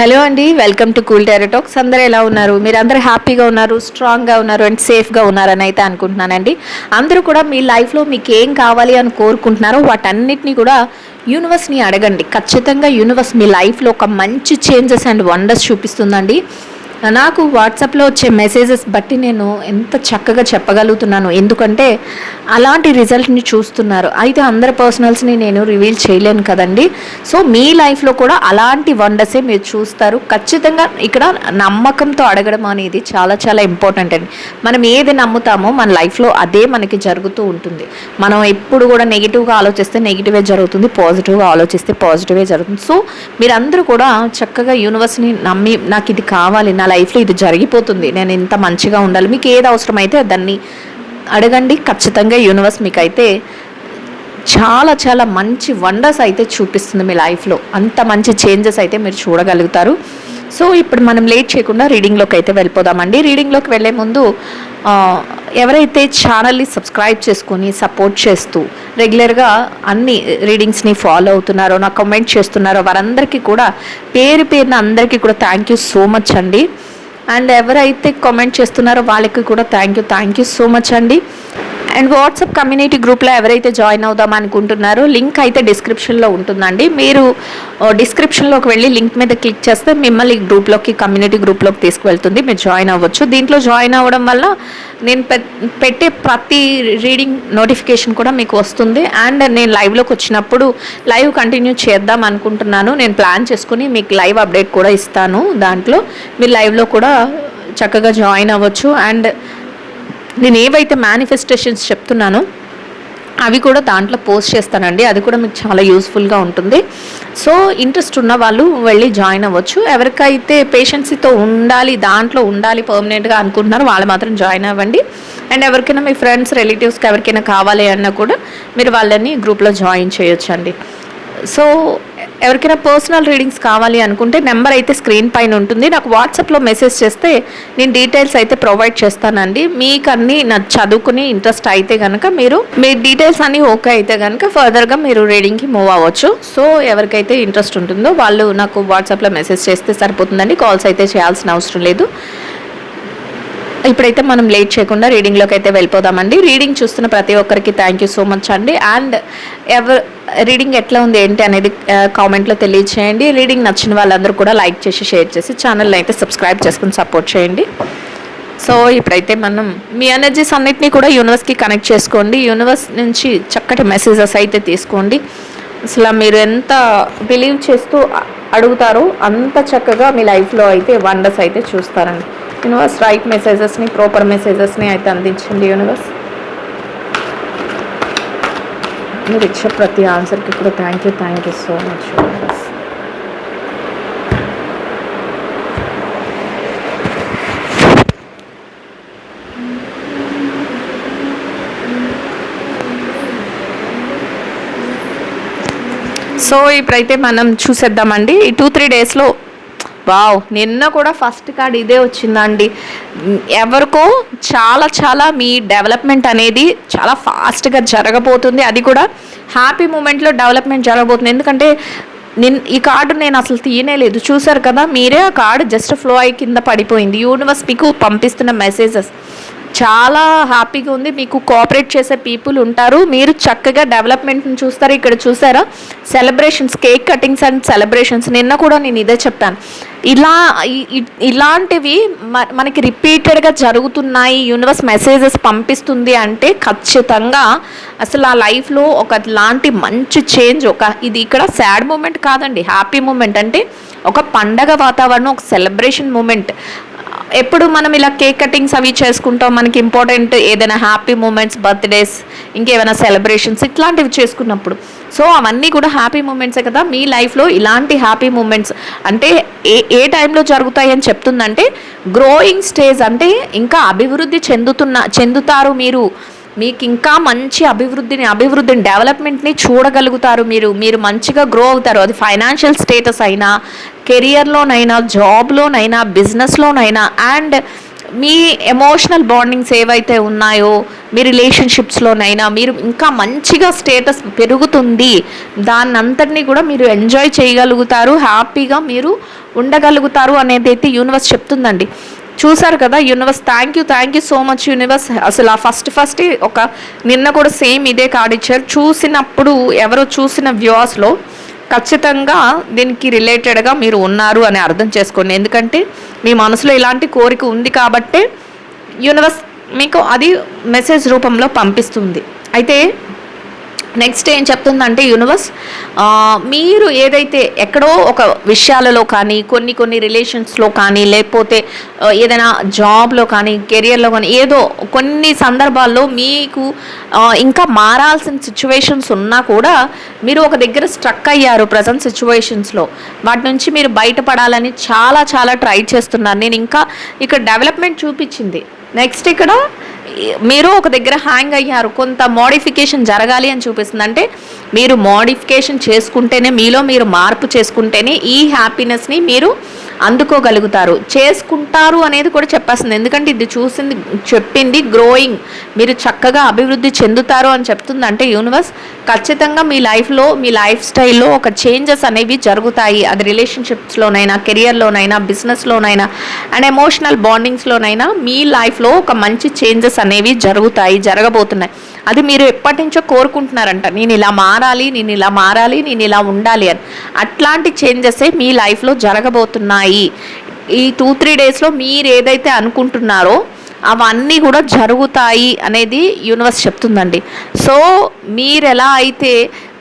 Hello అండి welcome to cool టెరటాక్స్ అందరూ ఎలా ఉన్నారు? మీరు అందరూ హ్యాపీగా ఉన్నారు స్ట్రాంగ్గా ఉన్నారు అండ్ సేఫ్గా ఉన్నారని అయితే అనుకుంటున్నానండి. అందరూ కూడా మీ లైఫ్లో మీకు ఏం కావాలి అని కోరుకుంటున్నారో వాటన్నిటిని కూడా యూనివర్స్ని అడగండి. ఖచ్చితంగా యూనివర్స్ మీ లైఫ్లో ఒక మంచి చేంజెస్ అండ్ వండర్స్ చూపిస్తుందండి. నాకు వాట్సాప్లో వచ్చే మెసేజెస్ బట్టి నేను ఎంత చక్కగా చెప్పగలుగుతున్నాను. ఎందుకంటే అలాంటి రిజల్ట్ని చూస్తున్నారు. అయితే అందరి పర్సనల్స్ని నేను రివీల్ చేయలేను కదండి. సో మీ లైఫ్లో కూడా అలాంటి వండర్సే మీరు చూస్తారు. ఖచ్చితంగా ఇక్కడ నమ్మకంతో అడగడం అనేది చాలా చాలా ఇంపార్టెంట్ అండి. మనం ఏది నమ్ముతామో మన లైఫ్లో అదే మనకి జరుగుతూ ఉంటుంది. మనం ఎప్పుడు కూడా నెగిటివ్గా ఆలోచిస్తే నెగిటివే జరుగుతుంది పాజిటివ్గా ఆలోచిస్తే పాజిటివే జరుగుతుంది. సో మీరందరూ కూడా చక్కగా యూనివర్స్ని నమ్మి నాకు ఇది కావాలి నా లైఫ్లో ఇది జరిగిపోతుంది. నేను ఇంత మంచిగా ఉండాలి. మీకు ఏది అవసరమైతే దాన్ని అడగండి. ఖచ్చితంగా యూనివర్స్ మీకు అయితే చాలా చాలా మంచి వండర్స్ అయితే చూపిస్తుంది మీ లైఫ్లో. అంత మంచి చేంజెస్ అయితే మీరు చూడగలుగుతారు. సో ఇప్పుడు మనం లేట్ చేయకుండా రీడింగ్లోకి అయితే వెళ్ళిపోదామండి. రీడింగ్లోకి వెళ్ళే ముందు ఎవరైతే ఛానల్ని సబ్స్క్రైబ్ చేసుకొని సపోర్ట్ చేస్తూ రెగ్యులర్గా అన్ని రీడింగ్స్ని ఫాలో అవుతున్నారో నా కమెంట్ చేస్తున్నారో వారందరికీ కూడా పేరు పేరున అందరికీ కూడా థ్యాంక్ యూ సో మచ్ అండి. అండ్ ఎవరైతే కామెంట్ చేస్తున్నారో వాళ్ళకి కూడా thank you thank you so much అండి. అండ్ వాట్సాప్ కమ్యూనిటీ గ్రూప్లో ఎవరైతే జాయిన్ అవుదాం అనుకుంటున్నారో లింక్ అయితే డిస్క్రిప్షన్లో ఉంటుందండి. మీరు డిస్క్రిప్షన్లోకి వెళ్ళి లింక్ మీద క్లిక్ చేస్తే మిమ్మల్ని గ్రూప్లోకి కమ్యూనిటీ గ్రూప్లోకి తీసుకువెళ్తుంది. మీరు జాయిన్ అవ్వచ్చు. దీంట్లో జాయిన్ అవ్వడం వల్ల నేను పె- పెట్టే ప్రతి రీడింగ్ నోటిఫికేషన్ కూడా మీకు వస్తుంది. అండ్ నేను లైవ్లోకి వచ్చినప్పుడు లైవ్ కంటిన్యూ చేద్దాం అనుకుంటున్నాను. నేను ప్లాన్ చేసుకుని మీకు లైవ్ అప్డేట్ కూడా ఇస్తాను దాంట్లో. మీరు లైవ్లో కూడా చక్కగా జాయిన్ అవ్వచ్చు. అండ్ నేను ఏవైతే మేనిఫెస్టేషన్స్ చెప్తున్నానో అవి కూడా దాంట్లో పోస్ట్ చేస్తానండి. అది కూడా మీకు చాలా యూస్ఫుల్గా ఉంటుంది. సో ఇంట్రెస్ట్ ఉన్న వాళ్ళు వెళ్ళి జాయిన్ అవ్వచ్చు. ఎవరికైతే పేషెన్సీతో ఉండాలి దాంట్లో ఉండాలి పర్మనెంట్గా అనుకుంటున్నారో వాళ్ళు మాత్రం జాయిన్ అవ్వండి. అండ్ ఎవరికైనా మీ ఫ్రెండ్స్ రిలేటివ్స్కి ఎవరికైనా కావాలి అన్నా కూడా మీరు వాళ్ళని గ్రూప్లో జాయిన్ చేయొచ్చండి. సో ఎవరికైనా పర్సనల్ రీడింగ్స్ కావాలి అనుకుంటే నెంబర్ అయితే స్క్రీన్ పైన ఉంటుంది. నాకు వాట్సాప్లో మెసేజ్ చేస్తే నేను డీటెయిల్స్ అయితే ప్రొవైడ్ చేస్తానండి. మీకు అన్ని నా చదువుకుని ఇంట్రెస్ట్ అయితే కనుక మీరు మీ డీటెయిల్స్ అన్నీ ఓకే అయితే కనుక ఫర్దర్గా మీరు రీడింగ్కి మూవ్ అవ్వచ్చు. సో ఎవరికైతే ఇంట్రెస్ట్ ఉంటుందో వాళ్ళు నాకు వాట్సాప్లో మెసేజ్ చేస్తే సరిపోతుందండి. కాల్స్ అయితే చేయాల్సిన అవసరం లేదు. ఇప్పుడైతే మనం లేట్ చేయకుండా రీడింగ్లోకి అయితే వెళ్ళిపోదామండి. రీడింగ్ చూస్తున్న ప్రతి ఒక్కరికి థ్యాంక్ యూ సో మచ్ అండి. అండ్ ఎవరు రీడింగ్ ఎట్లా ఉంది ఏంటి అనేది కామెంట్లో తెలియచేయండి. రీడింగ్ నచ్చిన వాళ్ళందరూ కూడా లైక్ చేసి షేర్ చేసి ఛానల్ని అయితే సబ్స్క్రైబ్ చేసుకుని సపోర్ట్ చేయండి. సో ఇప్పుడైతే మనం మీ ఎనర్జీస్ అన్నిటినీ కూడా యూనివర్స్కి కనెక్ట్ చేసుకోండి. యూనివర్స్ నుంచి చక్కటి మెసేజెస్ అయితే తీసుకోండి. అసలు మీరు ఎంత బిలీవ్ చేస్తూ అడుగుతారో అంత చక్కగా మీ లైఫ్లో అయితే వండర్స్ అయితే చూస్తారండి. యూనివర్స్ రైట్ మెసేజెస్ని ప్రాపర్ మెసేజెస్ని అయితే అందించండి యూనివర్స్. మీరు ఇచ్చే ప్రతి ఆన్సర్కి కూడా thank you thank you so much universe. So ఇప్పుడైతే మనం చూసేద్దామండి. ఈ టూ త్రీ డేస్లో వావ్ నిన్న కూడా ఫస్ట్ కార్డ్ ఇదే వచ్చిందండి. ఎవరికో చాలా చాలా మీ డెవలప్మెంట్ అనేది చాలా ఫాస్ట్గా జరగబోతుంది. అది కూడా హ్యాపీ మూమెంట్లో డెవలప్మెంట్ జరగబోతుంది. ఎందుకంటే నిన్ ఈ కార్డు నేను అసలు తీయనే లేదు. చూసారు కదా మీరే ఆ కార్డు జస్ట్ ఫ్లో అయి కింద పడిపోయింది. యూనివర్స్ మీకు పంపిస్తున్న మెసేజెస్. చాలా హ్యాపీగా ఉంది. మీకు కోఆపరేట్ చేసే పీపుల్ ఉంటారు. మీరు చక్కగా డెవలప్మెంట్ని చూస్తారు? ఇక్కడ చూసారా? Celebrations cake cuttings and celebrations నిన్న కూడా నేను ఇదే చెప్పాను. ఇలా ఇ- ఇలాంటివి మ- మనకి రిపీటెడ్గా జరుగుతున్నాయి. యూనివర్స్ మెసేజెస్ పంపిస్తుంది అంటే ఖచ్చితంగా అసలు ఆ లైఫ్లో ఒక లాంటి మంచి చేంజ్ ఒక ఇది ఇక్కడ సాడ్ మూమెంట్ కాదండి. హ్యాపీ మూమెంట్ అంటే ఒక పండగ వాతావరణం ఒక సెలబ్రేషన్ మూమెంట్ ఎప్పుడు మనం ఇలా కేక్ కటింగ్స్ అవి చేసుకుంటాం మనకి ఇంపార్టెంట్ ఏదైనా హ్యాపీ మూమెంట్స్ బర్త్డేస్ ఇంకేమైనా సెలబ్రేషన్స్ ఇట్లాంటివి చేసుకున్నప్పుడు. సో అవన్నీ కూడా హ్యాపీ మూమెంట్సే కదా. మీ లైఫ్లో ఇలాంటి హ్యాపీ మూమెంట్స్ అంటే ఏ ఏ టైంలో జరుగుతాయి అని చెప్తుందంటే గ్రోయింగ్ స్టేజ్ అంటే ఇంకా అభివృద్ధి చెందుతున్న చెందుతారు మీరు. మీకు ఇంకా మంచి అభివృద్ధిని అభివృద్ధిని డెవలప్మెంట్ని చూడగలుగుతారు మీరు. మీరు మంచిగా గ్రో అవుతారు. అది ఫైనాన్షియల్ స్టేటస్ అయినా కెరియర్లోనైనా జాబ్లోనైనా బిజినెస్లోనైనా అండ్ మీ ఎమోషనల్ బాండింగ్స్ ఏవైతే ఉన్నాయో మీ రిలేషన్షిప్స్లోనైనా మీరు ఇంకా మంచిగా స్టేటస్ పెరుగుతుంది దాన్ని అంతటినీ కూడా మీరు ఎంజాయ్ చేయగలుగుతారు హ్యాపీగా మీరు ఉండగలుగుతారు అనేది అయితే యూనివర్స్ చెప్తుందండి. చూసారు కదా universe thank you thank you so much universe. అసలు ఆ ఫస్ట్ ఫస్ట్ ఒక నిన్న కూడా సేమ్ ఇదే కార్డ్ ఇచ్చారు. చూసినప్పుడు ఎవరో చూసిన వ్యూస్లో ఖచ్చితంగా దీనికి రిలేటెడ్గా మీరు ఉన్నారు అని అర్థం చేసుకోండి. ఎందుకంటే మీ మనసులో ఇలాంటి కోరిక ఉంది కాబట్టే యూనివర్స్ మీకు అది మెసేజ్ రూపంలో పంపిస్తుంది. అయితే నెక్స్ట్ ఏం చెప్తుందంటే యూనివర్స్ మీరు ఏదైతే ఎక్కడో ఒక విషయాలలో కానీ కొన్ని కొన్ని రిలేషన్స్లో కానీ లేకపోతే ఏదైనా జాబ్లో కానీ కెరియర్లో కానీ ఏదో కొన్ని సందర్భాల్లో మీకు ఇంకా మారాల్సిన సిచ్యువేషన్స్ ఉన్నా కూడా మీరు ఒక దగ్గర స్ట్రక్ అయ్యారు ప్రజెంట్ సిచ్యువేషన్స్లో వాటి నుంచి మీరు బయటపడాలని చాలా చాలా ట్రై చేస్తున్నారు. నేను ఇంకా ఇక్కడ డెవలప్మెంట్ చూపించింది. నెక్స్ట్ ఇక్కడ మీరు ఒక దగ్గర హ్యాంగ్ అయ్యారు. కొంత మోడిఫికేషన్ జరగాలి అని చూపిస్తుంది. అంటే మీరు మోడిఫికేషన్ చేసుకుంటేనే మీలో మీరు మార్పు చేసుకుంటేనే ఈ హ్యాపీనెస్ని మీరు అందుకోగలుగుతారు. చేసుకుంటారు అనేది కూడా చెప్పేస్తుంది ఎందుకంటే ఇది చూసింది చెప్పింది గ్రోయింగ్ మీరు చక్కగా అభివృద్ధి చెందుతారు అని చెప్తుంది. అంటే యూనివర్స్ ఖచ్చితంగా మీ లైఫ్లో మీ లైఫ్ స్టైల్లో ఒక చేంజెస్ అనేవి జరుగుతాయి. అది రిలేషన్షిప్స్లోనైనా కెరియర్లోనైనా బిజినెస్లోనైనా అండ్ ఎమోషనల్ బాండింగ్స్లోనైనా మీ లైఫ్లో ఒక మంచి చేంజెస్ అనేవి జరుగుతాయి జరగబోతున్నాయి. అది మీరు ఎప్పటి నుంచో కోరుకుంటున్నారంట. నేను ఇలా మారాలి నేను ఇలా మారాలి నేను ఇలా ఉండాలి అని. అట్లాంటి చేంజెసే మీ లైఫ్లో జరగబోతున్నాయి. ఈ టూ త్రీ డేస్లో మీరు ఏదైతే అనుకుంటున్నారో అవన్నీ కూడా జరుగుతాయి అనేది యూనివర్స్ చెప్తుందండి. సో మీరు ఎలా అయితే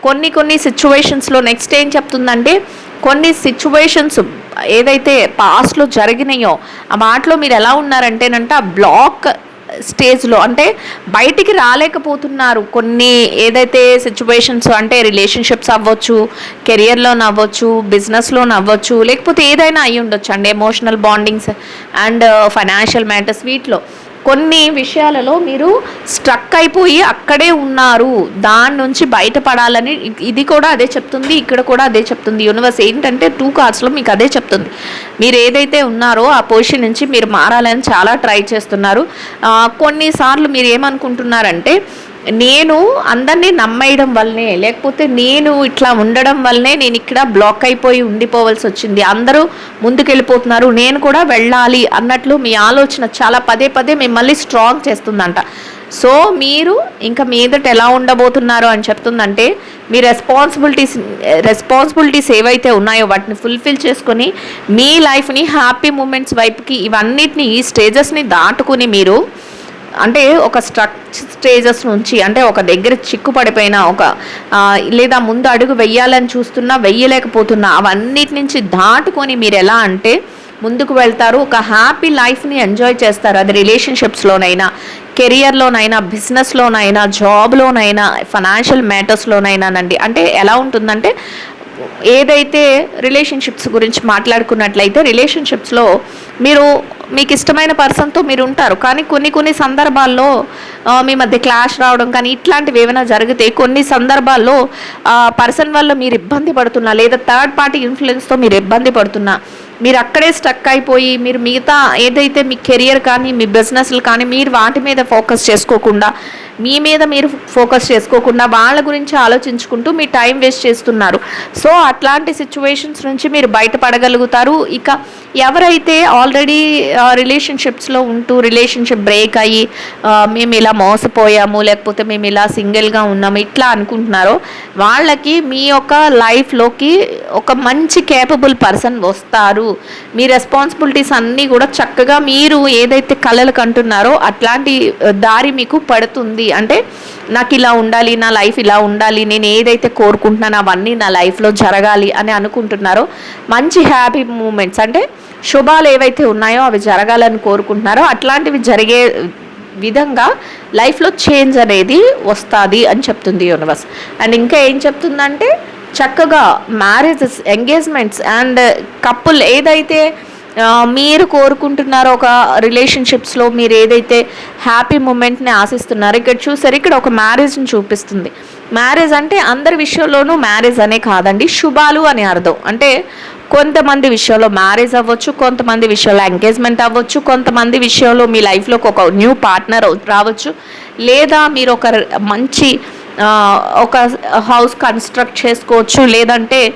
కొన్ని కొన్ని సిచ్యువేషన్స్లో నెక్స్ట్ ఏం చెప్తుందంటే కొన్ని సిచ్యువేషన్స్ ఏదైతే పాస్ట్లో జరిగినాయో ఆ మాటలో మీరు ఎలా ఉన్నారంటేనంట ఆ బ్లాక్ స్టేజ్లో. అంటే బయటికి రాలేకపోతున్నారు కొన్ని ఏదైతే సిచ్యువేషన్స్ అంటే రిలేషన్షిప్స్ అవ్వచ్చు కెరియర్లో అవ్వచ్చు బిజినెస్లో అవ్వచ్చు లేకపోతే ఏదైనా అయ్యి ఉండొచ్చు అండి emotional bondings and financial matters వీటిలో. కొన్ని విషయాలలో మీరు స్ట్రక్ అయిపోయి అక్కడే ఉన్నారు. దాని నుంచి బయటపడాలని ఇది కూడా అదే చెప్తుంది ఇక్కడ కూడా అదే చెప్తుంది. యూనివర్స్ ఏంటంటే టూ కార్డ్స్లో మీకు అదే చెప్తుంది. మీరు ఏదైతే ఉన్నారో ఆ పొజిషన్ నుంచి మీరు మారాలని చాలా ట్రై చేస్తున్నారు. కొన్నిసార్లు మీరు ఏమనుకుంటున్నారంటే నేను అందరినీ నమ్మేయడం వల్లనే లేకపోతే నేను ఇట్లా ఉండడం వల్లనే నేను ఇక్కడ బ్లాక్ అయిపోయి ఉండిపోవాల్సి వచ్చింది. అందరూ ముందుకెళ్ళిపోతున్నారు. నేను కూడా వెళ్ళాలి అన్నట్లు మీ ఆలోచన చాలా పదే పదే మిమ్మల్ని స్ట్రాంగ్ చేస్తుందంట. సో మీరు ఇంకా మీదట ఎలా ఉండబోతున్నారు అని చెప్తుందంటే మీ రెస్పాన్సిబిలిటీస్ రెస్పాన్సిబిలిటీస్ ఏవైతే ఉన్నాయో వాటిని ఫుల్ఫిల్ చేసుకొని మీ లైఫ్ని హ్యాపీ మూమెంట్స్ వైపుకి ఇవన్నిటిని ఈ స్టేజెస్ని దాటుకుని మీరు అంటే ఒక స్ట్రక్ స్టేజెస్ నుంచి అంటే ఒక దగ్గర చిక్కు పడిపోయిన ఒక లేదా ముందు అడుగు వెయ్యాలని చూస్తున్నా వెయ్యలేకపోతున్నా అవన్నిటి నుంచి దాటుకొని మీరు ఎలా అంటే ముందుకు వెళ్తారు ఒక హ్యాపీ లైఫ్ని ఎంజాయ్ చేస్తారు. అది రిలేషన్షిప్స్లోనైనా కెరియర్లోనైనా బిజినెస్లోనైనా జాబ్లోనైనా ఫైనాన్షియల్ మ్యాటర్స్లోనైనానండి అంటే ఎలా ఉంటుందంటే ఏదైతే రిలేషన్షిప్స్ గురించి మాట్లాడుకున్నట్లయితే రిలేషన్షిప్స్లో మీరు మీకు ఇష్టమైన పర్సన్తో మీరు ఉంటారు. కానీ కొన్ని కొన్ని సందర్భాల్లో మీ మధ్య క్లాష్ రావడం కానీ ఇట్లాంటివి ఏమైనా జరిగితే కొన్ని సందర్భాల్లో పర్సన్ వల్ల మీరు ఇబ్బంది పడుతున్నా లేదా థర్డ్ పార్టీ ఇన్ఫ్లుయెన్స్తో మీరు ఇబ్బంది పడుతున్నా మీరు అక్కడే స్టక్ అయిపోయి మీరు మిగతా ఏదైతే మీ కెరియర్ కానీ మీ బిజినెస్లు కానీ మీరు వాటి మీద ఫోకస్ చేసుకోకుండా మీ మీద మీరు ఫోకస్ చేసుకోకుండా వాళ్ళ గురించి ఆలోచించుకుంటూ మీ టైం వేస్ట్ చేస్తున్నారు. సో అట్లాంటి సిచ్యువేషన్స్ నుంచి మీరు బయటపడగలుగుతారు. ఇక ఎవరైతే ఆల్రెడీ రిలేషన్షిప్స్లో ఉంటూ రిలేషన్షిప్ బ్రేక్ అయ్యి మేము ఇలా మోసపోయాము లేకపోతే మేము ఇలా సింగిల్గా ఉన్నాము ఇట్లా అనుకుంటున్నారో వాళ్ళకి మీ యొక్క లైఫ్లోకి ఒక మంచి కేపబుల్ పర్సన్ వస్తారు. మీ రెస్పాన్సిబిలిటీస్ అన్నీ కూడా చక్కగా మీరు ఏదైతే కళలకు కంటున్నారో అట్లాంటి దారి మీకు పడుతుంది. అంటే నాకు ఇలా ఉండాలి నా లైఫ్ ఇలా ఉండాలి నేను ఏదైతే కోరుకుంటున్నానో అవన్నీ నా లైఫ్లో జరగాలి అని అనుకుంటున్నారో మంచి హ్యాపీ మూమెంట్స్ అంటే శుభాలు ఏవైతే ఉన్నాయో అవి జరగాలని కోరుకుంటున్నారో అట్లాంటివి జరిగే విధంగా లైఫ్లో చేంజ్ అనేది వస్తుంది అని చెప్తుంది యూనివర్స్ అండ్ ఇంకా ఏం చెప్తుందంటే చక్కగా మ్యారేజెస్ ఎంగేజ్మెంట్స్ అండ్ కపుల్ ఏదైతే మీరు కోరుకుంటున్నారో ఒక రిలేషన్షిప్స్లో మీరు ఏదైతే హ్యాపీ మూమెంట్ని ఆశిస్తున్నారో ఇక్కడ చూసారు ఇక్కడ ఒక మ్యారేజ్ని చూపిస్తుంది. మ్యారేజ్ అంటే అందరి విషయంలోనూ మ్యారేజ్ అనే కాదండి శుభాలు అని అర్థం. అంటే కొంతమంది విషయంలో మ్యారేజ్ అవ్వచ్చు కొంతమంది విషయంలో ఎంగేజ్మెంట్ అవ్వచ్చు కొంతమంది విషయంలో మీ లైఫ్లోకి ఒక న్యూ పార్ట్నర్ రావచ్చు లేదా మీరు ఒక మంచి ఒక హౌస్ కన్స్ట్రక్ట్ చేసుకోవచ్చు లేదంటే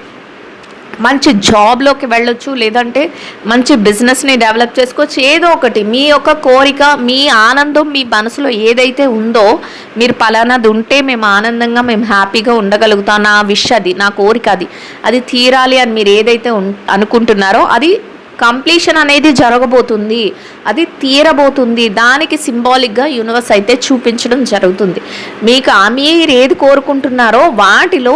మంచి జాబ్లోకి వెళ్ళొచ్చు లేదంటే మంచి బిజినెస్ని డెవలప్ చేసుకోవచ్చు. ఏదో ఒకటి మీ యొక్క కోరిక మీ ఆనందం మీ మనసులో ఏదైతే ఉందో మీరు పలానాది ఉంటే మేము ఆనందంగా మేము హ్యాపీగా ఉండగలుగుతాం. నా విష్ అది నా కోరిక అది. అది తీరాలి అని మీరు ఏదైతే ఉన్- అనుకుంటున్నారో అది కంప్లీషన్ అనేది జరగబోతుంది. అది తీరబోతుంది. దానికి సింబాలిక్గా యూనివర్స్ అయితే చూపించడం జరుగుతుంది. మీకు ఆ మీరు ఏది కోరుకుంటున్నారో వాటిలో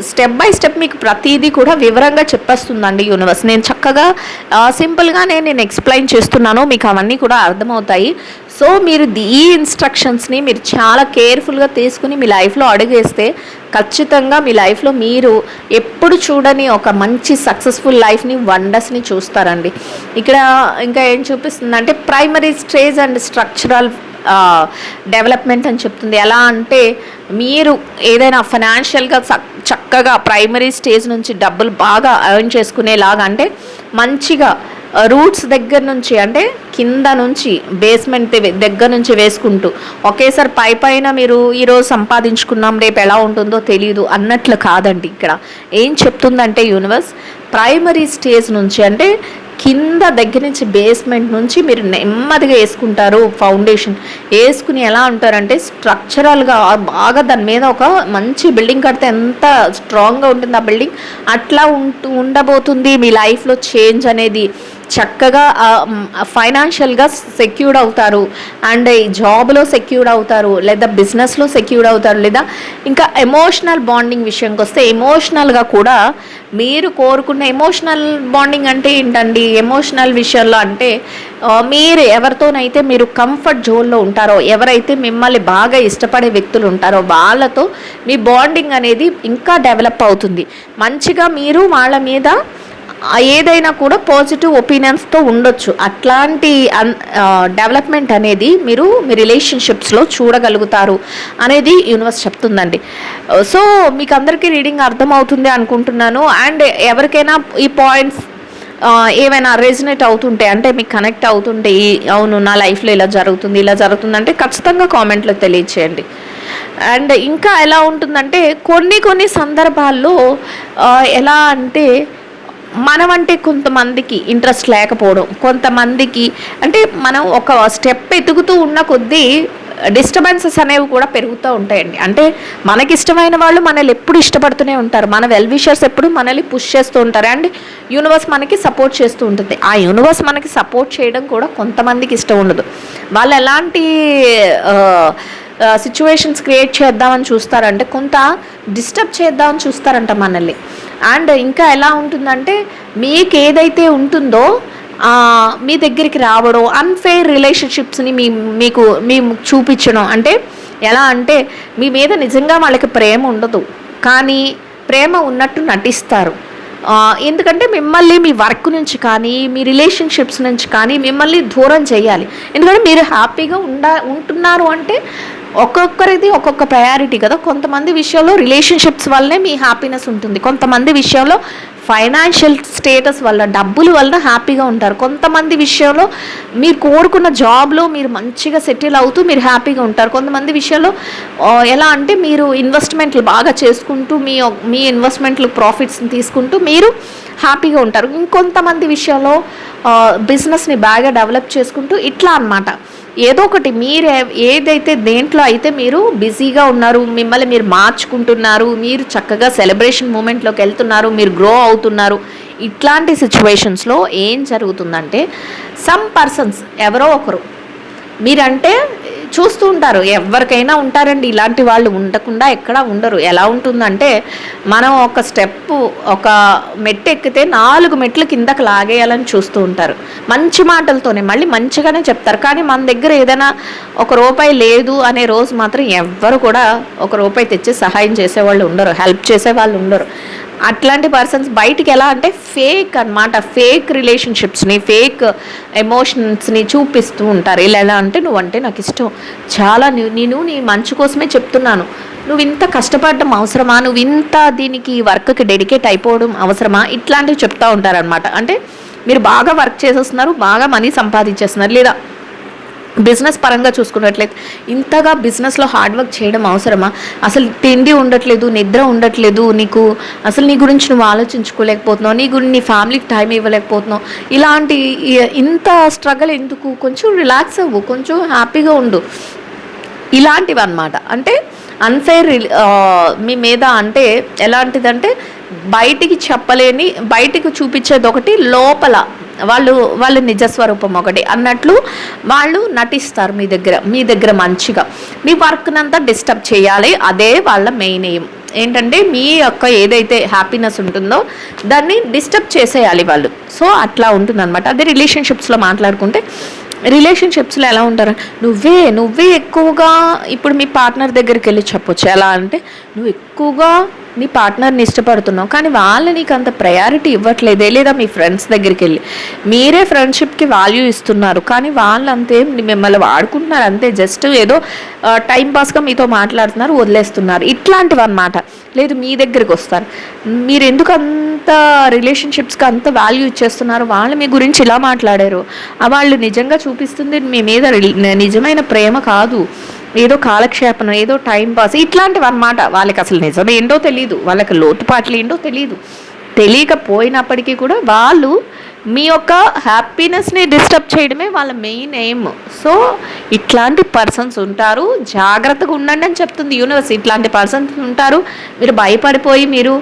స్టెప్ బై స్టెప్ మీకు ప్రతిదీ కూడా వివరంగా చెప్పేస్తుందండి యూనివర్స్ నేను చక్కగా సింపుల్గా సింపుల్గానే నేను ఎక్స్ప్లెయిన్ చేస్తున్నాను మీకు అవన్నీ కూడా అర్థమవుతాయి. సో మీరు ది- ఈ ఇన్స్ట్రక్షన్స్ని మీరు చాలా కేర్ఫుల్గా తీసుకుని మీ లైఫ్లో అడుగేస్తే ఖచ్చితంగా మీ లైఫ్లో మీరు ఎప్పుడు చూడని ఒక మంచి సక్సెస్ఫుల్ లైఫ్ని వండర్స్ని చూస్తారండి. ఇక్కడ ఇంకా ఏం చూపిస్తుంది primary stage and structural development అని చెప్తుంది. ఎలా అంటే మీరు ఏదైనా ఫైనాన్షియల్గా చక్కగా ప్రైమరీ స్టేజ్ నుంచి డబ్బులు బాగా ఎర్న్ చేసుకునేలాగా అంటే మంచిగా రూట్స్ దగ్గర నుంచి అంటే కింద నుంచి బేస్మెంట్ దగ్గర నుంచి వేసుకుంటూ ఒకేసారి పై పైన మీరు ఈరోజు సంపాదించుకున్నాం రేపు ఎలా ఉంటుందో తెలియదు అన్నట్లు కాదండి ఇక్కడ. ఏం చెప్తుందంటే యూనివర్స్ ప్రైమరీ స్టేజ్ నుంచి అంటే కింద దగ్గర నుంచి బేస్మెంట్ నుంచి మీరు నెమ్మదిగా వేసుకుంటారు ఫౌండేషన్ వేసుకుని ఎలా ఉంటారంటే స్ట్రక్చరల్గా బాగా దాని మీద ఒక మంచి బిల్డింగ్ కడితే ఎంత స్ట్రాంగ్గా ఉంటుంది ఆ బిల్డింగ్ అట్లా ఉంటూ ఉండబోతుంది మీ లైఫ్లో చేంజ్ అనేది. చక్కగా ఫైనాన్షియల్గా సెక్యూర్డ్ అవుతారు. అండ్ ఈ జాబ్లో సెక్యూర్డ్ అవుతారు. లేదా బిజినెస్లో సెక్యూర్డ్ అవుతారు. లేదా ఇంకా ఎమోషనల్ బాండింగ్ విషయంకి వస్తే ఎమోషనల్గా కూడా మీరు కోరుకున్న ఎమోషనల్ బాండింగ్ అంటే ఏంటండి? ఎమోషనల్ విషయంలో అంటే మీరు ఎవరితోనైతే మీరు కంఫర్ట్ జోన్లో ఉంటారో ఎవరైతే మిమ్మల్ని బాగా ఇష్టపడే వ్యక్తులు ఉంటారో వాళ్ళతో మీ బాండింగ్ అనేది ఇంకా డెవలప్ అవుతుంది. మంచిగా మీరు వాళ్ళ మీద ఏదైనా కూడా పాజిటివ్ ఒపీనియన్స్తో ఉండొచ్చు. అట్లాంటి డెవలప్మెంట్ అనేది మీరు మీ రిలేషన్షిప్స్లో చూడగలుగుతారు అనేది యూనివర్స్ చెప్తుందండి. సో మీకు అందరికీ రీడింగ్ అర్థమవుతుంది అనుకుంటున్నాను. అండ్ ఎవరికైనా ఈ పాయింట్స్ ఏమైనా రెజినేట్ అవుతుంటే అంటే మీకు కనెక్ట్ అవుతుంటే అవును నా లైఫ్లో ఇలా జరుగుతుంది ఇలా జరుగుతుంది అంటే ఖచ్చితంగా కామెంట్లో తెలియచేయండి. అండ్ ఇంకా ఎలా ఉంటుందంటే కొన్ని కొన్ని సందర్భాల్లో ఎలా అంటే మనం అంటే కొంతమందికి ఇంట్రెస్ట్ లేకపోవడం కొంతమందికి అంటే మనం ఒక స్టెప్ ఎదుగుతూ ఉన్న కొద్దీ డిస్టర్బెన్సెస్ అనేవి కూడా పెరుగుతూ ఉంటాయండి. అంటే మనకి ఇష్టమైన వాళ్ళు మనల్ని ఎప్పుడు ఇష్టపడుతూనే ఉంటారు. మన వెల్ విషర్స్ ఎప్పుడు మనల్ని పుష్ చేస్తూ ఉంటారు. అండ్ యూనివర్స్ మనకి సపోర్ట్ చేస్తూ ఉంటుంది. ఆ యూనివర్స్ మనకి సపోర్ట్ చేయడం కూడా కొంతమందికి ఇష్టం ఉండదు. వాళ్ళు ఎలాంటి సిచ్యువేషన్స్ క్రియేట్ చేద్దామని చూస్తారంటే కొంత డిస్టర్బ్ చేద్దామని చూస్తారంట మనల్ని. అండ్ ఇంకా ఎలా ఉంటుందంటే మీకు ఏదైతే ఉంటుందో మీ దగ్గరికి రావడం అన్ఫెయిర్ రిలేషన్షిప్స్ని మీ మీకు మేము చూపించడం అంటే ఎలా అంటే మీ మీద నిజంగా వాళ్ళకి ప్రేమ ఉండదు. కానీ ప్రేమ ఉన్నట్టు నటిస్తారు. ఎందుకంటే మిమ్మల్ని మీ వర్క్ నుంచి కానీ మీ రిలేషన్షిప్స్ నుంచి కానీ మిమ్మల్ని దూరం చేయాలి. ఎందుకంటే మీరు హ్యాపీగా ఉండ ఉంటున్నారు అంటే ఒక్కొక్కరిది ఒక్కొక్క ప్రయారిటీ కదా. కొంతమంది విషయంలో రిలేషన్షిప్స్ వల్లనే మీ హ్యాపీనెస్ ఉంటుంది. కొంతమంది విషయంలో ఫైనాన్షియల్ స్టేటస్ వల్ల డబ్బుల వల్ల హ్యాపీగా ఉంటారు. కొంతమంది విషయంలో మీరు కోరుకున్న జాబ్లో మీరు మంచిగా సెటిల్ అవుతూ మీరు హ్యాపీగా ఉంటారు. కొంతమంది విషయంలో ఎలా అంటే మీరు ఇన్వెస్ట్మెంట్లు బాగా చేసుకుంటూ మీ మీ ఇన్వెస్ట్మెంట్లు ప్రాఫిట్స్ని తీసుకుంటూ మీరు హ్యాపీగా ఉంటారు. ఇంకొంతమంది విషయంలో బిజినెస్ని బాగా డెవలప్ చేసుకుంటూ ఇట్లా అన్నమాట. ఏదో ఒకటి మీరు ఏదైతే దేంట్లో అయితే మీరు బిజీగా ఉన్నారు మిమ్మల్ని మీరు మార్చుకుంటున్నారు మీరు చక్కగా సెలబ్రేషన్ మూమెంట్లోకి వెళ్తున్నారు మీరు గ్రో అవుతున్నారు ఇట్లాంటి సిచ్యువేషన్స్లో ఏం జరుగుతుందంటే సమ్ పర్సన్స్ ఎవరో ఒకరు మీరంటే చూస్తూ ఉంటారు. ఎవరికైనా ఉంటారండి. ఇలాంటి వాళ్ళు ఉండకుండా ఎక్కడ ఉండరు. ఎలా ఉంటుందంటే మనం ఒక స్టెప్ ఒక మెట్టు ఎక్కితే నాలుగు మెట్లు కిందకి లాగేయాలని చూస్తూ ఉంటారు. మంచి మాటలతోనే మళ్ళీ మంచిగానే చెప్తారు. కానీ మన దగ్గర ఏదైనా ఒక రూపాయి లేదు అనే రోజు మాత్రం ఎవ్వరు కూడా ఒక రూపాయి తెచ్చి సహాయం చేసేవాళ్ళు ఉండరు. హెల్ప్ చేసే వాళ్ళు ఉండరు. అట్లాంటి పర్సన్స్ బయటికి ఎలా అంటే ఫేక్ అన్నమాట. ఫేక్ రిలేషన్షిప్స్ని ఫేక్ ఎమోషన్స్ని చూపిస్తూ ఉంటారు. ఇలా ఎలా అంటే నువ్వంటే నాకు ఇష్టం. చాలా నేను నీ మంచి కోసమే చెప్తున్నాను. నువ్వు ఇంత కష్టపడడం అవసరమా? నువ్వు ఇంత దీనికి వర్క్కి డెడికేట్ అయిపోవడం అవసరమా? ఇట్లాంటివి చెప్తూ ఉంటారనమాట అంటే మీరు బాగా వర్క్ చేసేస్తున్నారు బాగా మనీ సంపాదించేస్తున్నారు లేదా బిజినెస్ పరంగా చూసుకున్నట్లయితే ఇంతగా బిజినెస్లో హార్డ్ వర్క్ చేయడం అవసరమా? అసలు తిండి ఉండట్లేదు నిద్ర ఉండట్లేదు నీకు అసలు నీ గురించి నువ్వు ఆలోచించుకోలేకపోతున్నావు నీ గురించి నీ ఫ్యామిలీకి టైం ఇవ్వలేకపోతున్నావు. ఇలాంటి ఇంత స్ట్రగల్ ఎందుకు? కొంచెం రిలాక్స్ అవ్వు కొంచెం హ్యాపీగా ఉండు. ఇలాంటివి అన్నమాట అంటే అన్ఫెయిర్ మీ మీద అంటే ఎలాంటిదంటే బయటికి చెప్పలేని బయటికి చూపించేది ఒకటి లోపల వాళ్ళు వాళ్ళ నిజస్వరూపం ఒకటి. అన్నట్లు వాళ్ళు నటిస్తారు మీ దగ్గర మీ దగ్గర మంచిగా. మీ వర్క్నంతా డిస్టర్బ్ చేయాలి అదే వాళ్ళ మెయిన్ ఎయిమ్. ఏంటంటే మీ యొక్క ఏదైతే హ్యాపీనెస్ ఉంటుందో దాన్ని డిస్టర్బ్ చేసేయాలి వాళ్ళు. సో అట్లా ఉంటుందన్నమాట. అదే రిలేషన్షిప్స్లో మాట్లాడుకుంటే రిలేషన్షిప్స్లో ఎలా ఉంటారు? నువ్వే నువ్వే ఎక్కువగా ఇప్పుడు మీ పార్ట్నర్ దగ్గరికి వెళ్ళి చెప్పొచ్చు. ఎలా అంటే నువ్వు ఎక్కువగా నీ పార్ట్నర్ని ఇష్టపడుతున్నావు కానీ వాళ్ళు నీకు అంత ప్రయారిటీ ఇవ్వట్లేదే. లేదా మీ ఫ్రెండ్స్ దగ్గరికి వెళ్ళి. మీరే ఫ్రెండ్షిప్కి వాల్యూ ఇస్తున్నారు కానీ వాళ్ళు అంతే మిమ్మల్ని వాడుకుంటున్నారు అంతే. జస్ట్ ఏదో టైంపాస్గా మీతో మాట్లాడుతున్నారు వదిలేస్తున్నారు. ఇట్లాంటివి అన్నమాట లేదు మీ దగ్గరికి వస్తారు మీరు ఎందుకు అంత రిలేషన్షిప్స్కి అంత వాల్యూ ఇచ్చేస్తున్నారు? వాళ్ళు మీ గురించి ఇలా మాట్లాడారు. వాళ్ళు నిజంగా చూపిస్తుంది మీ మీద నిజమైన ప్రేమ కాదు. ఏదో కాలక్షేపణం ఏదో టైం పాస్ ఇట్లాంటివి అనమాట వాళ్ళకి అసలు నిజం ఏంటో తెలియదు వాళ్ళకి లోటుపాట్లు ఏంటో తెలియదు తెలియకపోయినప్పటికీ కూడా వాళ్ళు మీ యొక్క హ్యాపీనెస్ని డిస్టర్బ్ చేయడమే వాళ్ళ మెయిన్ ఎయిమ్ సో ఇట్లాంటి పర్సన్స్ ఉంటారు. జాగ్రత్తగా ఉండండి అని చెప్తుంది యూనివర్స్ ఇట్లాంటి పర్సన్స్ ఉంటారు. మీరు భయపడిపోయి మీరు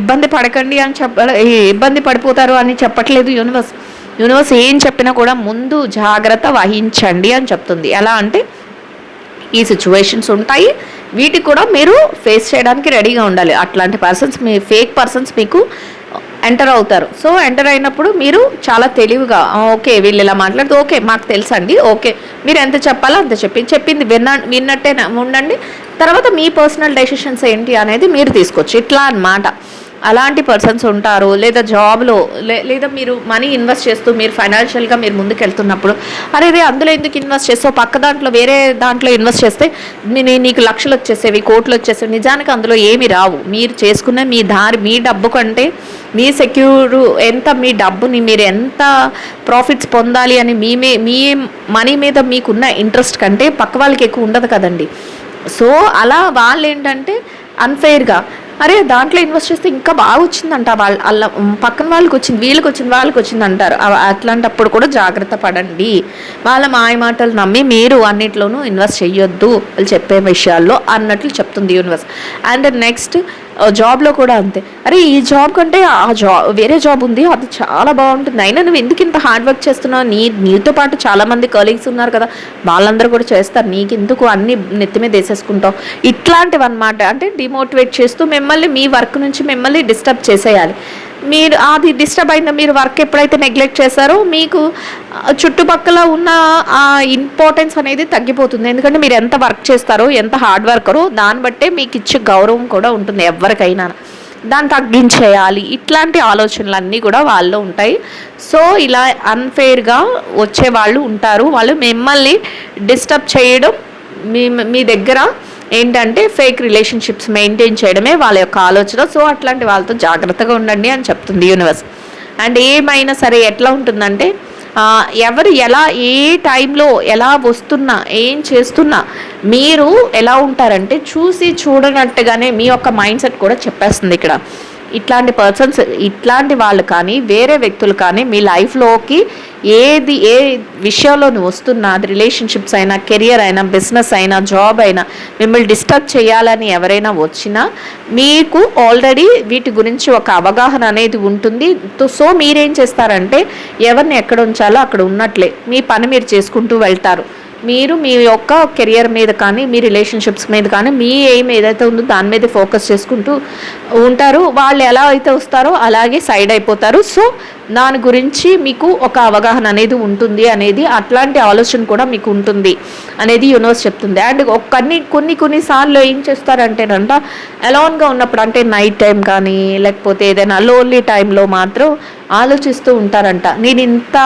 ఇబ్బంది పడకండి అని చెప్ప ఇబ్బంది పడిపోతారు అని చెప్పట్లేదు యూనివర్స్ యూనివర్స్ ఏం చెప్పినా కూడా ముందు జాగ్రత్త వహించండి అని చెప్తుంది. ఎలా అంటే ఈ సిచ్యువేషన్స్ ఉంటాయి. వీటికి కూడా మీరు ఫేస్ చేయడానికి రెడీగా ఉండాలి. అట్లాంటి పర్సన్స్ మీ ఫేక్ పర్సన్స్ మీకు ఎంటర్ అవుతారు. సో ఎంటర్ అయినప్పుడు మీరు చాలా తెలివిగా ఓకే వీళ్ళు ఇలా మాట్లాడుతూ ఓకే మాకు తెలుసండి ఓకే మీరు ఎంత చెప్పాలో అంత చెప్పి చెప్పింది విన్న విన్నట్టే ఉండండి. తర్వాత మీ పర్సనల్ డెసిషన్స్ ఏంటి అనేది మీరు తీసుకోవచ్చు ఇట్లా అన్నమాట. అలాంటి పర్సన్స్ ఉంటారు లేదా జాబ్లో లే లేదా మీరు మనీ ఇన్వెస్ట్ చేస్తూ మీరు ఫైనాన్షియల్గా మీరు ముందుకు వెళ్తున్నప్పుడు అరే రే అందులో ఎందుకు ఇన్వెస్ట్ చేస్తావు? పక్క దాంట్లో వేరే దాంట్లో ఇన్వెస్ట్ చేస్తే నేను నీకు లక్షలు వచ్చేసేవి కోట్లు వచ్చేసేవి నిజానికి అందులో ఏమి రావు. మీరు చేసుకున్న మీ దారి మీ డబ్బు కంటే మీ సెక్యూర్ ఎంత మీ డబ్బుని మీరు ఎంత ప్రాఫిట్స్ పొందాలి అని మీ మీ మీ మనీ మీద మీకున్న ఇంట్రెస్ట్ కంటే పక్క వాళ్ళకి ఎక్కువ ఉండదు కదండి. సో అలా వాళ్ళు ఏంటంటే అన్ఫెయిర్గా అరే దాంట్లో ఇన్వెస్ట్ చేస్తే ఇంకా బాగా వచ్చిందంట వాళ్ళ అల్ల పక్కన వాళ్ళకి వచ్చింది వీళ్ళకి వచ్చింది వాళ్ళకి వచ్చింది అంటారు అట్లాంటప్పుడు కూడా జాగ్రత్త పడండి. వాళ్ళ మాయ మాటలు నమ్మి మీరు అన్నిట్లోనూ ఇన్వెస్ట్ చేయొద్దు వాళ్ళు చెప్పే విషయాల్లో అన్నట్లు చెప్తుంది యూనివర్స్ అండ్ నెక్స్ట్ జాబ్లో కూడా అంతే. అరే ఈ జాబ్ కంటే ఆ జాబ్ వేరే జాబ్ ఉంది అది చాలా బాగుంటుంది. అయినా నువ్వు ఎందుకు ఇంత హార్డ్ వర్క్ చేస్తున్నావు? నీ నీతో పాటు చాలామంది కలీగ్స్ ఉన్నారు కదా వాళ్ళందరూ కూడా చేస్తారు. నీకు ఎందుకు అన్ని నెత్తి మీద వేసేసుకుంటావు? ఇట్లాంటివి అనమాట అంటే డిమోటివేట్ చేస్తూ మిమ్మల్ని మీ వర్క్ నుంచి మిమ్మల్ని డిస్టర్బ్ చేసేయాలి. మీరు అది డిస్టర్బ్ అయిన మీరు వర్క్ ఎప్పుడైతే నెగ్లెక్ట్ చేస్తారో మీకు చుట్టుపక్కల ఉన్న ఆ ఇంపార్టెన్స్ అనేది తగ్గిపోతుంది. ఎందుకంటే మీరు ఎంత వర్క్ చేస్తారో ఎంత హార్డ్ వర్కరో దాన్ని బట్టే మీకు ఇచ్చే గౌరవం కూడా ఉంటుంది ఎవరికైనా. దాన్ని తగ్గించేయాలి. ఇట్లాంటి ఆలోచనలు అన్నీ కూడా వాళ్ళు ఉంటాయి. సో ఇలా అన్ఫెయిర్గా వచ్చే వాళ్ళు ఉంటారు. వాళ్ళు మిమ్మల్ని డిస్టర్బ్ చేయడం మీ మీ దగ్గర ఏంటంటే ఫేక్ రిలేషన్షిప్స్ మెయింటైన్ చేయడమే వాళ్ళ యొక్క ఆలోచన. సో అట్లాంటి వాళ్ళతో జాగ్రత్తగా ఉండండి అని చెప్తుంది యూనివర్స్ అండ్ ఏమైనా సరే ఎట్లా ఉంటుందంటే ఎవరు ఎలా ఏ టైంలో ఎలా వస్తున్నా ఏం చేస్తున్నా మీరు ఎలా ఉంటారంటే చూసి చూడనట్టుగానే మీ యొక్క మైండ్ సెట్ కూడా చెప్పేస్తుంది ఇక్కడ. ఇట్లాంటి పర్సన్స్ ఇట్లాంటి వాళ్ళు కానీ వేరే వ్యక్తులు కానీ మీ లైఫ్లోకి ఏది ఏ విషయంలో నువ్వు వస్తున్నా అది రిలేషన్షిప్స్ అయినా కెరియర్ అయినా బిజినెస్ అయినా జాబ్ అయినా మిమ్మల్ని డిస్టర్బ్ చేయాలని ఎవరైనా వచ్చినా మీకు ఆల్రెడీ వీటి గురించి ఒక అవగాహన అనేది ఉంటుంది. సో మీరేం చేస్తారంటే ఎవరిని ఎక్కడ ఉంచాలో అక్కడ ఉన్నట్లే మీ పని మీరు చేసుకుంటూ వెళ్తారు. మీరు మీ యొక్క కెరియర్ మీద కానీ మీ రిలేషన్షిప్స్ మీద కానీ మీ ఎయిమ్ ఏదైతే ఉందో దాని మీద ఫోకస్ చేసుకుంటూ ఉంటారు. వాళ్ళు ఎలా అయితే వస్తారో అలాగే సైడ్ అయిపోతారు. సో దాని గురించి మీకు ఒక అవగాహన అనేది ఉంటుంది అనేది అట్లాంటి ఆలోచన కూడా మీకు ఉంటుంది అనేది యూనివర్స్ చెప్తుంది. అండ్ కొన్ని కొన్ని కొన్నిసార్లు ఏం చేస్తారంటేనంట అలోన్గా ఉన్నప్పుడు అంటే నైట్ టైం కానీ లేకపోతే ఏదైనా లోన్లీ టైంలో మాత్రం ఆలోచిస్తూ ఉంటారంట. నేను ఇంత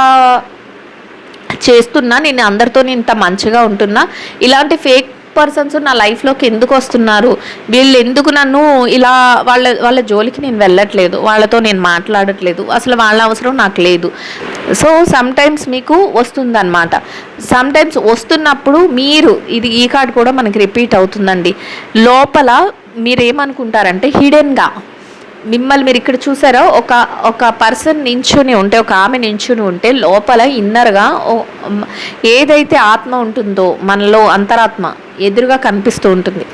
చేస్తున్నా నేను అందరితో ఇంత మంచిగా ఉంటున్నా. ఇలాంటి ఫేక్ పర్సన్స్ నా లైఫ్లోకి ఎందుకు వస్తున్నారు? వీళ్ళు ఎందుకు నన్ను ఇలా వాళ్ళ వాళ్ళ జోలికి నేను వెళ్ళట్లేదు వాళ్ళతో నేను మాట్లాడట్లేదు అసలు వాళ్ళ అవసరం నాకు లేదు. సో సమ్టైమ్స్ మీకు వస్తుందన్నమాట. సమ్టైమ్స్ వస్తున్నప్పుడు మీరు ఇది ఈ కార్డ్ కూడా మనకి రిపీట్ అవుతుందండి. లోపల మీరేమనుకుంటారంటే హిడెన్గా మిమ్మల్ని మీరు ఇక్కడ చూసారో? ఒక ఒక పర్సన్ నించుని ఉంటే ఒక ఆమె నించుని ఉంటే లోపల ఇన్నర్గా ఏదైతే ఆత్మ ఉంటుందో మనలో అంతరాత్మ ఎదురుగా కనిపిస్తూ ఉంటుంది.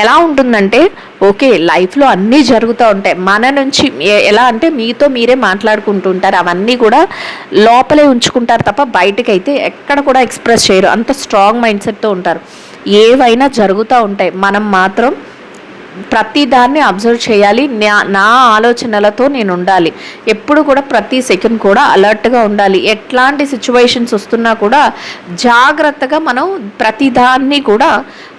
ఎలా ఉంటుందంటే ఓకే లైఫ్లో అన్నీ జరుగుతూ ఉంటాయి. మన నుంచి ఎలా అంటే మీతో మీరే మాట్లాడుకుంటూ ఉంటారు. అవన్నీ కూడా లోపలే ఉంచుకుంటారు తప్ప బయటకైతే ఎక్కడ కూడా ఎక్స్ప్రెస్ చేయరు. అంత స్ట్రాంగ్ మైండ్ సెట్తో ఉంటారు. ఏవైనా జరుగుతూ ఉంటాయి. మనం మాత్రం ప్రతి దాన్ని అబ్జర్వ్ చేయాలి. నా నా ఆలోచనలతో నేను ఉండాలి. ఎప్పుడు కూడా ప్రతి సెకండ్ కూడా అలర్ట్గా ఉండాలి. ఎట్లాంటి సిచ్యువేషన్స్ వస్తున్నా కూడా జాగ్రత్తగా మనం ప్రతిదాన్ని కూడా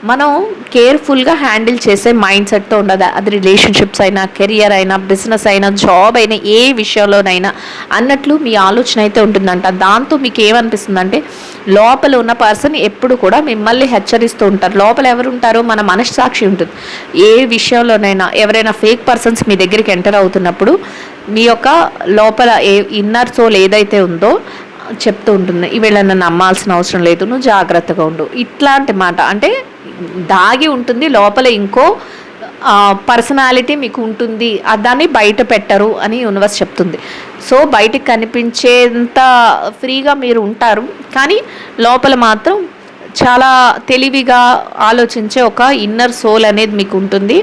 మనం కేర్ఫుల్గా హ్యాండిల్ చేసే మైండ్ సెట్తో ఉండదు అది రిలేషన్షిప్స్ అయినా కెరియర్ అయినా బిజినెస్ అయినా జాబ్ అయినా ఏ విషయంలోనైనా అన్నట్లు మీ ఆలోచన అయితే ఉంటుందంట. దాంతో మీకు ఏమనిపిస్తుందంటే లోపల ఉన్న పర్సన్ ఎప్పుడు కూడా మిమ్మల్ని హెచ్చరిస్తూ ఉంటారు. లోపల ఎవరు ఉంటారో మన మనస్సాక్షి ఉంటుంది. ఏ విషయంలోనైనా ఎవరైనా ఫేక్ పర్సన్స్ మీ దగ్గరికి ఎంటర్ అవుతున్నప్పుడు మీ యొక్క లోపల ఏ ఇన్నర్ సోల్ ఏదైతే ఉందో చెప్తూ ఉంటుంది. వీళ్ళని నమ్మాల్సిన అవసరం లేదు. నువ్వు జాగ్రత్తగా ఉండు. ఇట్లాంటి మాట అంటే దాగి ఉంటుంది. లోపల ఇంకో పర్సనాలిటీ మీకు ఉంటుంది దాన్ని బయట పెట్టరు అని యూనివర్స్ చెప్తుంది. సో బయటికి కనిపించేంత ఫ్రీగా మీరు ఉంటారు కానీ లోపల మాత్రం చాలా తెలివిగా ఆలోచించే ఒక ఇన్నర్ సోల్ అనేది మీకు ఉంటుంది.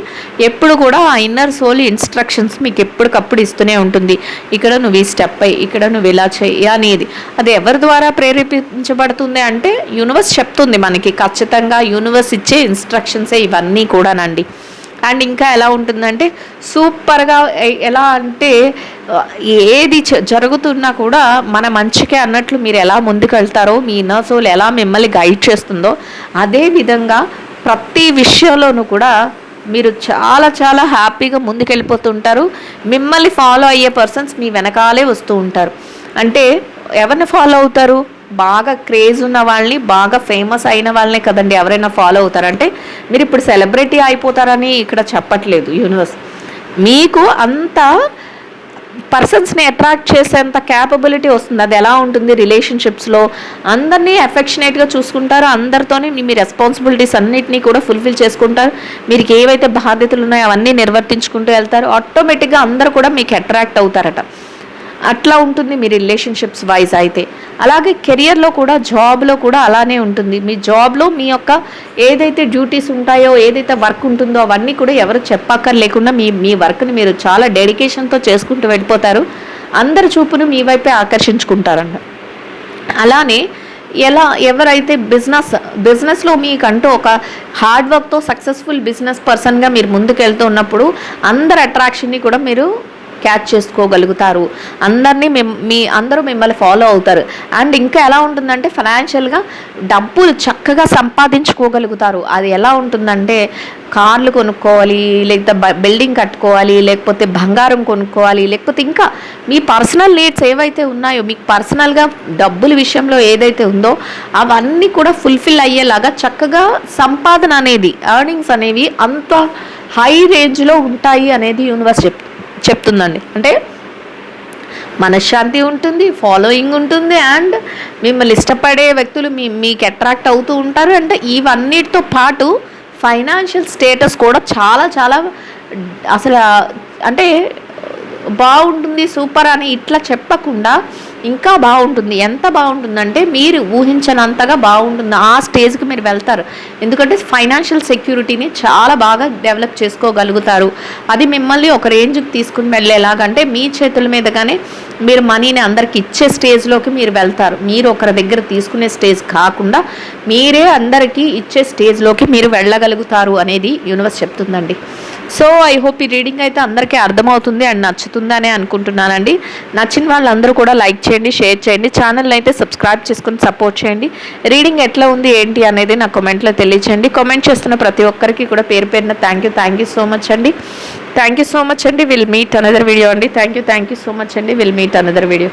ఎప్పుడు కూడా ఆ ఇన్నర్ సోల్ ఇన్స్ట్రక్షన్స్ మీకు ఎప్పటికప్పుడు ఇస్తూనే ఉంటుంది. ఇక్కడ నువ్వు ఈ స్టెప్ అయ్యి ఇక్కడ నువ్వు ఇలా చెయ్యి అనేది. అది ఎవరి ద్వారా ప్రేరేపించబడుతుంది అంటే యూనివర్స్ చెప్తుంది మనకి. ఖచ్చితంగా యూనివర్స్ ఇచ్చే ఇన్స్ట్రక్షన్సే ఇవన్నీ కూడానండి. అండ్ ఇంకా ఎలా ఉంటుందంటే సూపర్గా ఎలా అంటే ఏది జరుగుతున్నా కూడా మన మంచికే అన్నట్లు మీరు ఎలా ముందుకు వెళ్తారో మీ ఇన్నర్ సోల్ ఎలా మిమ్మల్ని గైడ్ చేస్తుందో అదే విధంగా ప్రతి విషయంలోనూ కూడా మీరు చాలా చాలా హ్యాపీగా ముందుకెళ్ళిపోతుంటారు. మిమ్మల్ని ఫాలో అయ్యే పర్సన్స్ మీ వెనకాలే వస్తూ ఉంటారు. అంటే ఎవరిని ఫాలో అవుతారు? బాగా క్రేజ్ ఉన్న వాళ్ళని బాగా ఫేమస్ అయిన వాళ్ళనే కదండి ఎవరైనా ఫాలో అవుతారంటే మీరు ఇప్పుడు సెలబ్రిటీ అయిపోతారని ఇక్కడ చెప్పట్లేదు యూనివర్స్. మీకు అంత పర్సన్స్ని అట్రాక్ట్ చేసేంత క్యాపబిలిటీ వస్తుంది. అది ఎలా ఉంటుంది రిలేషన్షిప్స్లో? అందరినీ అఫెక్షనేట్గా చూసుకుంటారు. అందరితోనే మీ రెస్పాన్సిబిలిటీస్ అన్నిటినీ కూడా ఫుల్ఫిల్ చేసుకుంటారు. మీరు ఏవైతే బాధ్యతలు ఉన్నాయో అవన్నీ నిర్వర్తించుకుంటూ వెళ్తారు. ఆటోమేటిక్గా అందరూ కూడా మీకు అట్రాక్ట్ అవుతారట. అట్లా ఉంటుంది మీ రిలేషన్షిప్స్ వైజ్ అయితే. అలాగే కెరియర్లో కూడా జాబ్లో కూడా అలానే ఉంటుంది. మీ జాబ్లో మీ యొక్క ఏదైతే డ్యూటీస్ ఉంటాయో ఏదైతే వర్క్ ఉంటుందో అవన్నీ కూడా ఎవరు చెప్పక్కర్ లేకుండా మీ మీ వర్క్ని మీరు చాలా డెడికేషన్తో చేసుకుంటూ వెళ్ళిపోతారు. అందరి చూపును మీ వైపే ఆకర్షించుకుంటారంట. అలానే ఎలా ఎవరైతే బిజినెస్ బిజినెస్లో మీకంటూ ఒక హార్డ్ వర్క్తో సక్సెస్ఫుల్ బిజినెస్ పర్సన్గా మీరు ముందుకు వెళ్తూ ఉన్నప్పుడు అందరి అట్రాక్షన్ని కూడా మీరు క్యాచ్ చేసుకోగలుగుతారు. అందరినీ మీ అందరూ మిమ్మల్ని ఫాలో అవుతారు. అండ్ ఇంకా ఎలా ఉంటుందంటే ఫైనాన్షియల్గా డబ్బులు చక్కగా సంపాదించుకోగలుగుతారు. అది ఎలా ఉంటుందంటే కార్లు కొనుక్కోవాలి లేకపోతే బిల్డింగ్ కట్టుకోవాలి లేకపోతే బంగారం కొనుక్కోవాలి లేకపోతే ఇంకా మీ పర్సనల్ నీడ్స్ ఏవైతే ఉన్నాయో మీకు పర్సనల్గా డబ్బుల విషయంలో ఏదైతే ఉందో అవన్నీ కూడా ఫుల్ఫిల్ అయ్యేలాగా చక్కగా సంపాదన అనేది ఎర్నింగ్స్ అనేవి అంత హై రేంజ్లో ఉంటాయి అనేది యూనివర్స్ చెప్తుంది. చెప్తుందండి. అంటే మనశ్శాంతి ఉంటుంది ఫాలోయింగ్ ఉంటుంది అండ్ మిమ్మల్ని ఇష్టపడే వ్యక్తులు మీ మీకు అట్రాక్ట్ అవుతూ ఉంటారు. అంటే ఇవన్నిటితో పాటు ఫైనాన్షియల్ స్టేటస్ కూడా చాలా చాలా అసలు అంటే బాగుంటుంది సూపర్ అని ఇట్లా చెప్పకుండా ఇంకా బాగుంటుంది. ఎంత బాగుంటుందంటే మీరు ఊహించనంతగా బాగుంటుంది. ఆ స్టేజ్కి మీరు వెళ్తారు. ఎందుకంటే ఫైనాన్షియల్ సెక్యూరిటీని చాలా బాగా డెవలప్ చేసుకోగలుగుతారు. అది మిమ్మల్ని ఒక రేంజ్కి తీసుకుని వెళ్ళేలాగంటే మీ చేతుల మీదగానే మీరు మనీని అందరికి ఇచ్చే స్టేజ్లోకి మీరు వెళ్తారు. మీరు ఒకరి దగ్గర తీసుకునే స్టేజ్ కాకుండా మీరే అందరికీ ఇచ్చే స్టేజ్లోకి మీరు వెళ్ళగలుగుతారు అనేది యూనివర్స్ చెప్తుందండి. సో ఐ హోప్ ఈ రీడింగ్ అయితే అందరికీ అర్థమవుతుంది అండ్ నచ్చుతుందనే అనుకుంటున్నానండి. నచ్చిన వాళ్ళందరూ కూడా లైక్ చేయండి షేర్ చేయండి. ఛానల్ అయితే సబ్స్క్రైబ్ చేసుకుని సపోర్ట్ చేయండి. రీడింగ్ ఎట్లా ఉంది ఏంటి అనేది నా కామెంట్లో తెలియచేయండి కామెంట్ చేస్తున్న ప్రతి ఒక్కరికి కూడా పేరు పేరున thank you thank you so much అండి. థ్యాంక్ యూ సో మచ్ అండి. విల్ మీట్ అనదర్ వీడియో అండి. Thank you thank you so much అండి. Will meet another video